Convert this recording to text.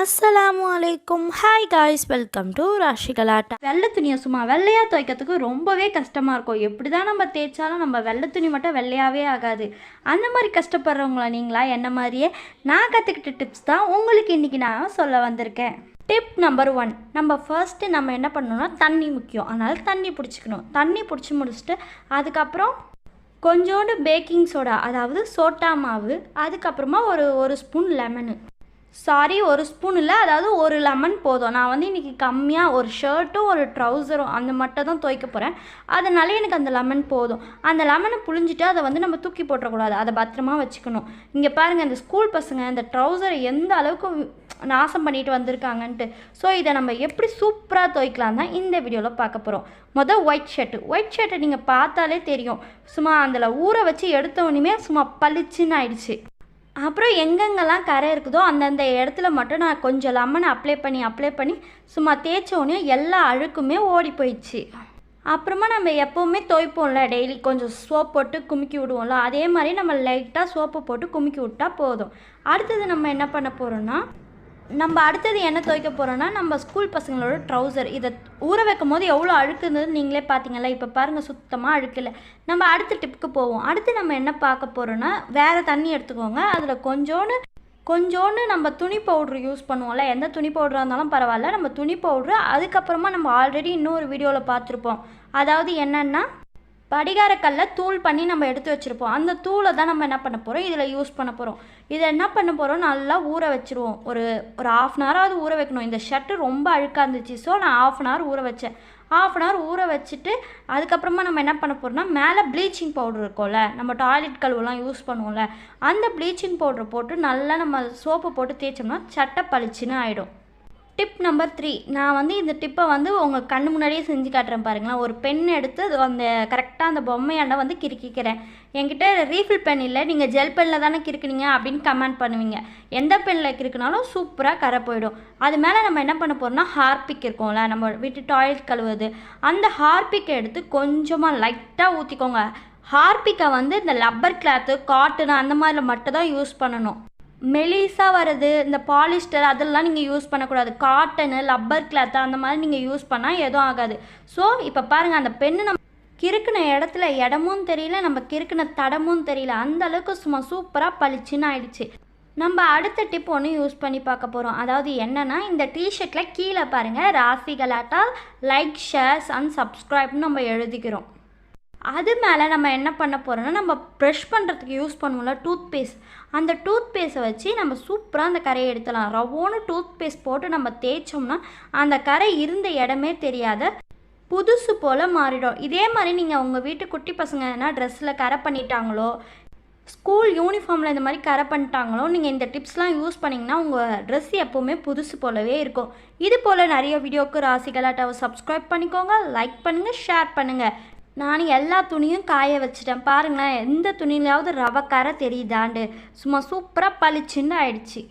அஸ்ஸலாமு அலைக்கும் hi guys welcome to Rashi Galatta வெள்ளை துணியை சும்மா வெள்ளையாக துவைக்கிறதுக்கு ரொம்பவே கஷ்டமாக இருக்கும். எப்படி தான் நம்ம தேய்ச்சாலும் நம்ம வெள்ளை துணி மட்டும் வெள்ளையாகவே ஆகாது. அந்த மாதிரி கஷ்டப்படுறவங்களா நீங்களா? என்ன மாதிரியே? நான் கற்றுக்கிட்ட டிப்ஸ் தான் உங்களுக்கு இன்றைக்கி நான் சொல்ல வந்திருக்கேன். டிப் நம்பர் ஒன் நம்ம ஃபர்ஸ்ட்டு நம்ம என்ன பண்ணணும்னா தண்ணி முக்கியம். அதனால் தண்ணி பிடிச்சிக்கணும். தண்ணி பிடிச்சி முடிச்சுட்டு அதுக்கப்புறம் கொஞ்சோண்டு பேக்கிங் சோடா அதாவது சோட்டா மாவு அதுக்கப்புறமா ஒரு ஒரு ஸ்பூன் லெமனு சாரி ஒரு ஸ்பூன் இல்லை அதாவது ஒரு லெமன் போதும். நான் வந்து இன்றைக்கி கம்மியாக ஒரு ஷர்ட்டும் ஒரு ட்ரௌசரும் அந்த மட்டும் தான் துவைக்க போகிறேன் அதனால எனக்கு அந்த லெமன் போதும். அந்த லெமனை புழிஞ்சிட்டு அதை வந்து நம்ம தூக்கி போட்டுறக்கூடாது. அதை பத்திரமா வச்சுக்கணும். இங்கே பாருங்கள் இந்த ஸ்கூல் பசங்க இந்த ட்ரௌசரை எந்த அளவுக்கு நாசம் பண்ணிட்டு வந்திருக்காங்கன்ட்டு. ஸோ இதை நம்ம எப்படி சூப்பராக துவைக்கலாம் தான் இந்த வீடியோவில் பார்க்க போகிறோம் மொதல் ஒயிட் ஷர்ட்டு ஒயிட் ஷர்ட்டை நீங்கள் பார்த்தாலே தெரியும். சும்மா அதில் ஊற வச்சு எடுத்த உடனே சும்மா பளிச்சுன்னு ஆயிடுச்சு. அப்புறம் எங்கெங்கெல்லாம் கரை இருக்குதோ அந்தந்த இடத்துல மட்டும் நான் கொஞ்சம் லெமன் அப்ளை பண்ணி அப்ளை பண்ணி சும்மா தேய்ச்ச உடனே எல்லா அழுக்குமே ஓடி போயிடுச்சு. அப்புறமா நம்ம எப்போவுமே துவைப்போம்ல டெய்லி கொஞ்சம் சோப் போட்டு குமிக்கி விடுவோம்ல அதே மாதிரி நம்ம லைட்டாக சோப்பு போட்டு குமிக்கி விட்டா போதும். அடுத்தது நம்ம என்ன பண்ண போகிறோம்னா நம்ம அடுத்தது என்ன துவைக்க போகிறோன்னா நம்ம ஸ்கூல் பசங்களோட ட்ரௌசர் இதை ஊற வைக்கும் போது எவ்வளோ அழுக்குதுன்னு நீங்களே பார்த்தீங்களா இப்போ பாருங்கள் சுத்தமாக அழுக்கலை. நம்ம அடுத்த டிப்புக்கு போவோம். அடுத்து நம்ம என்ன பார்க்க போகிறோன்னா வேறு தண்ணி எடுத்துக்கோங்க. அதில் கொஞ்சோன்னு கொஞ்சோண்டு நம்ம துணி பவுட்ரு யூஸ் பண்ணுவோம்ல. எந்த துணி பவுடராக இருந்தாலும் பரவாயில்ல. நம்ம துணி பவுட்ரு அதுக்கப்புறமா நம்ம ஆல்ரெடி இன்னொரு வீடியோவில் பார்த்துருப்போம். அதாவது என்னென்னா படிகாரக்கல்ல தூள் பண்ணி நம்ம எடுத்து வச்சுருப்போம். அந்த தூளை தான் நம்ம என்ன பண்ண போகிறோம் இதில் யூஸ் பண்ண போகிறோம் இதை என்ன பண்ண போகிறோம் நல்லா ஊற வச்சுருவோம். ஒரு ஒரு ஆஃப் அன் ஹவராவது ஊற வைக்கணும். இந்த ஷர்ட்டு ரொம்ப அழுக்காக இருந்துச்சு. ஸோ நான் ஆஃப் அன் ஹவர் ஊற வச்சேன். ஆஃப் அன் ஹவர் ஊற வச்சுட்டு அதுக்கப்புறமா நம்ம என்ன பண்ண போகிறோம்னா மேலே ப்ளீச்சிங் பவுடர் இருக்கும்ல நம்ம டாய்லெட் கழுவெல்லாம் யூஸ் பண்ணுவோம்ல அந்த ப்ளீச்சிங் பவுடர் போட்டு நல்லா நம்ம சோப்பு போட்டு தேய்ச்சோம்னா சட்டை பளிச்சுன்னு ஆகிடும் டிப் நம்பர் த்ரீ நான் வந்து இந்த டிப்பை வந்து உங்கள் கண்ணு முன்னாடியே செஞ்சு காட்டுறேன் பாருங்களேன். ஒரு பென் எடுத்து அது அந்த கரெக்டாக அந்த பொம்மையாண்ட வந்து கிறுக்கிக்கிறேன். என்கிட்ட ரீஃபில் பென் இல்லை. நீங்கள் ஜெல் பெனில் தானே கிறுக்குனீங்க அப்படின்னு கமெண்ட் பண்ணுவீங்க. எந்த பெனில் கிறுக்குனாலும் சூப்பராக கரை போயிடும். அது மேலே நம்ம என்ன பண்ண போகிறோம்னா ஹார்பிக் இருக்கும்ல. நம்ம வீட்டு டாய்லெட் கழுவுது அந்த ஹார்பிக்கை எடுத்து கொஞ்சமாக லைட்டாக ஊற்றிக்கோங்க ஹார்பிக்கை வந்து இந்த லப்பர் கிளாத்து காட்டன் அந்த மாதிரில மட்டும் தான் யூஸ் பண்ணணும். மெலிசாக வர்றது இந்த பாலிஸ்டர் அதெல்லாம் நீங்கள் யூஸ் பண்ணக்கூடாது. காட்டனு லப்பர் கிளாத்து அந்த மாதிரி நீங்கள் யூஸ் பண்ணால் எதுவும் ஆகாது. ஸோ இப்போ பாருங்கள் அந்த பெண்ணு நம்ம கிறுக்கின இடத்துல இடமும் தெரியல நம்ம கிறுக்கின தடமும் தெரியல. அந்த அளவுக்கு சும்மா சூப்பராக பளிச்சுன்னு ஆயிடுச்சு. நம்ம அடுத்த டிப் ஒன்று யூஸ் பண்ணி பார்க்க போகிறோம் அதாவது என்னென்னா இந்த டிஷர்ட்டில் கீழே பாருங்கள் ராசி கலாட்டா லைக் ஷேர்ஸ் அண்ட் சப்ஸ்கிரைப்னு நம்ம எழுதிக்கிறோம். அது மேலே நம்ம என்ன பண்ண போகிறோம்னா நம்ம ப்ரெஷ் பண்ணுறதுக்கு யூஸ் பண்ணுவோம்ல டூத் பேஸ்ட் அந்த டூத் பேஸ்ட்டை வச்சு நம்ம சூப்பராக அந்த கரையை எடுத்துடலாம். ரவோன்னு டூத் பேஸ்ட் போட்டு நம்ம தேய்ச்சோம்னா அந்த கரை இருந்த இடமே தெரியாத புதுசு போல் மாறிடும். இதே மாதிரி நீங்கள் உங்கள் வீட்டு குட்டி பசங்க எதனா ட்ரெஸ்ஸில் கரை பண்ணிட்டாங்களோ ஸ்கூல் யூனிஃபார்மில் இந்த மாதிரி கரை பண்ணிட்டாங்களோ நீங்கள் இந்த டிப்ஸ்லாம் யூஸ் பண்ணிங்கன்னா உங்கள் ட்ரெஸ் எப்போவுமே புதுசு போலவே இருக்கும். இது போல் நிறைய வீடியோவுக்கு ராசிகலாட்டாவை சப்ஸ்கிரைப் பண்ணிக்கோங்க லைக் பண்ணுங்கள் ஷேர் பண்ணுங்கள் நான் எல்லா துணியும் காய வச்சிட்டேன். பாருங்களேன் எந்த துணியிலையாவது ரவை கறை தெரியுதாண்டு. சும்மா சூப்பராக பளிச்சுன்னு ஆயிடுச்சு.